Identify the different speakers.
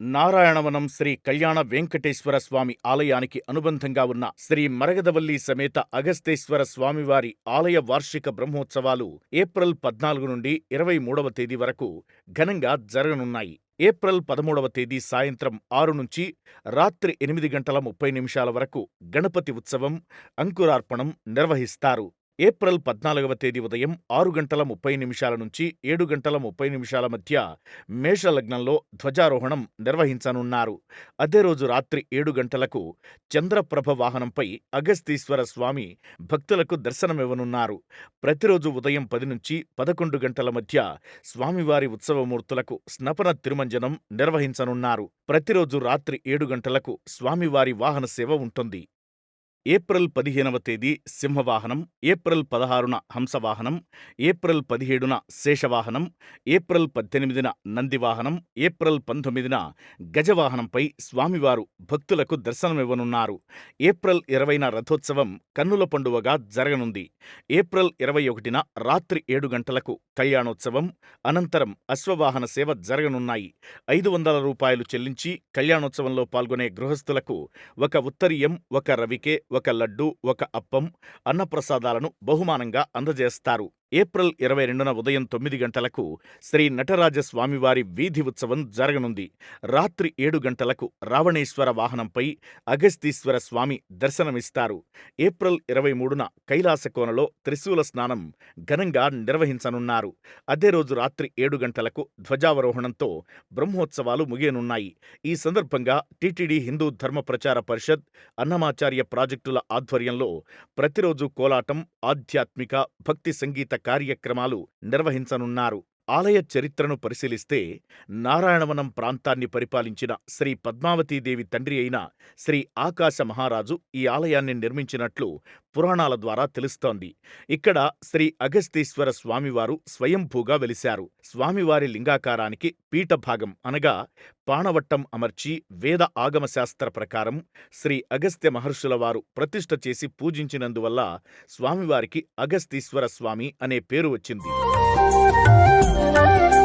Speaker 1: నారాయణవనం శ్రీ కళ్యాణ వెంకటేశ్వర స్వామి ఆలయానికి అనుబంధంగా ఉన్న శ్రీ మరగదవల్లి సమేత అగస్తేశ్వర స్వామివారి ఆలయ వార్షిక బ్రహ్మోత్సవాలు ఏప్రిల్ పద్నాలుగు నుండి ఇరవై మూడవ తేదీ వరకు ఘనంగా జరగనున్నాయి. ఏప్రిల్ పదమూడవ తేదీ సాయంత్రం ఆరు నుంచి రాత్రి ఎనిమిది గంటల ముప్పై నిమిషాల వరకు గణపతి ఉత్సవం అంకురార్పణం నిర్వహిస్తారు. ఏప్రిల్ పద్నాలుగవ తేదీ ఉదయం ఆరు గంటల ముప్పై నిమిషాల నుంచి ఏడు గంటల ముప్పై నిమిషాల మధ్య మేషలగ్నంలో ధ్వజారోహణం నిర్వహించనున్నారు. అదే రోజు రాత్రి ఏడు గంటలకు చంద్రప్రభ వాహనంపై అగస్తీశ్వర స్వామి భక్తులకు దర్శనమివ్వనున్నారు. ప్రతిరోజు ఉదయం పది నుంచి పదకొండు గంటల మధ్య స్వామివారి ఉత్సవమూర్తులకు స్నపన తిరుమంజనం నిర్వహించనున్నారు. ప్రతిరోజు రాత్రి ఏడు గంటలకు స్వామివారి వాహన సేవ ఉంటుంది. ఏప్రిల్ పదిహేనవ తేదీ సింహవాహనం ఏప్రిల్ పదహారున హంసవాహనం ఏప్రిల్ పదిహేడున శేషవాహనం ఏప్రిల్ పద్దెనిమిదిన నందివాహనం ఏప్రిల్ పంతొమ్మిదిన గజవాహనంపై స్వామివారు భక్తులకు దర్శనమివ్వనున్నారు. ఏప్రిల్ ఇరవైన రథోత్సవం కన్నుల పండువగా జరగనుంది. ఏప్రిల్ ఇరవై ఒకటిన రాత్రి ఏడు గంటలకు కళ్యాణోత్సవం అనంతరం అశ్వవాహన సేవ జరగనున్నాయి. ఐదు వందల రూపాయలు చెల్లించి కళ్యాణోత్సవంలో పాల్గొనే గృహస్థులకు ఒక ఉత్తరీయం ఒక రవికే ఒక లడ్డు ఒక అప్పం అన్నప్రసాదాలను బహుమానంగా అందజేస్తారు. ఏప్రిల్ ఇరవై రెండున ఉదయం తొమ్మిది గంటలకు శ్రీ నటరాజ స్వామివారి వీధి ఉత్సవం జరగనుంది. రాత్రి ఏడు గంటలకు రావణేశ్వర వాహనంపై అగస్తీశ్వర స్వామి దర్శనమిస్తారు. ఏప్రిల్ ఇరవై మూడున కైలాసకోనలో త్రిశూల స్నానం ఘనంగా నిర్వహించనున్నారు. అదే రోజు రాత్రి ఏడు గంటలకు ధ్వజావరోహణంతో బ్రహ్మోత్సవాలు ముగియనున్నాయి. ఈ సందర్భంగా టీటీడీ హిందూ ధర్మ ప్రచార పరిషత్ అన్నమాచార్య ప్రాజెక్టుల ఆధ్వర్యంలో ప్రతిరోజు కోలాటం ఆధ్యాత్మిక భక్తి సంగీత కార్యక్రమాలు నిర్వహించనున్నారు. ఆలయ చరిత్రను పరిశీలిస్తే నారాయణవనం ప్రాంతాన్ని పరిపాలించిన శ్రీ పద్మావతీదేవి తండ్రి అయిన శ్రీ ఆకాశ మహారాజు ఈ ఆలయాన్ని నిర్మించినట్లు పురాణాల ద్వారా తెలుస్తోంది. ఇక్కడ శ్రీ అగస్తీశ్వర స్వామివారు స్వయంభూగా వెలిశారు. స్వామివారి లింగాకారానికి పీఠభాగం అనగా పాణవట్టం అమర్చి వేద ఆగమశాస్త్ర ప్రకారం శ్రీ అగస్త్య మహర్షుల వారు ప్రతిష్ఠ చేసి పూజించినందువల్ల స్వామివారికి అగస్తీశ్వర స్వామి అనే పేరు వచ్చింది.
Speaker 2: Música